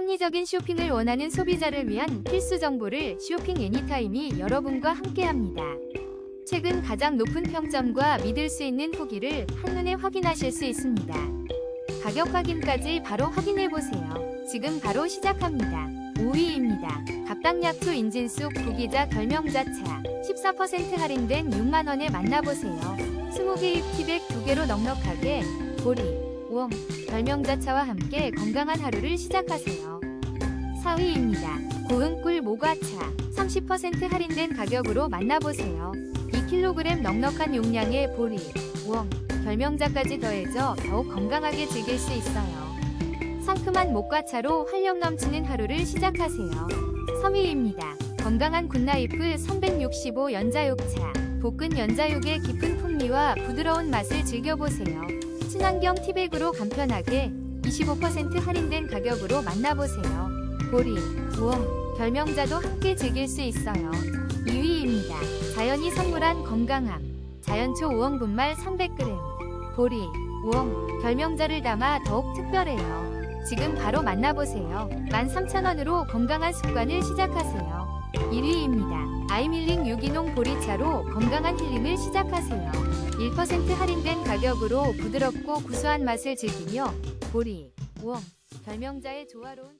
합리적인 쇼핑을 원하는 소비자를 위한 필수 정보를 쇼핑 애니타임이 여러분과 함께합니다. 최근 가장 높은 평점과 믿을 수 있는 후기를 한눈에 확인하실 수 있습니다. 가격 확인까지 바로 확인해 보세요. 지금 바로 시작합니다. 5위입니다. 갑당약초 인진쑥 구기자 결명자차 14% 할인된 6만원에 만나보세요. 20개 입 티백 2개로 넉넉하게 보리, 웜, 결명자차와 함께 건강한 하루를 시작하세요. 4위입니다. 고흥꿀 모과차 30% 할인된 가격으로 만나보세요. 2kg 넉넉한 용량의 보리, 웜, 결명자까지 더해져 더욱 건강하게 즐길 수 있어요. 상큼한 목과차로 활력 넘치는 하루를 시작하세요. 3위입니다. 건강한 굿나이프 365 연자육차. 볶은 연자육의 깊은 풍미와 부드러운 맛을 즐겨보세요. 친환경 티백으로 간편하게 25% 할인된 가격으로 만나보세요. 보리, 웜, 결명자도 함께 즐길 수 있어요. 2위입니다. 자연이 선물한 건강함. 자연초 우엉 분말 300g. 보리, 웜, 결명자를 담아 더욱 특별해요. 지금 바로 만나보세요. 13,000원으로 건강한 습관을 시작하세요. 1위입니다. 아이밀링 유기농 보리차로 건강한 힐링을 시작하세요. 1% 할인된 가격으로 부드럽고 구수한 맛을 즐기며 보리, 웜, 결명자의 조화로운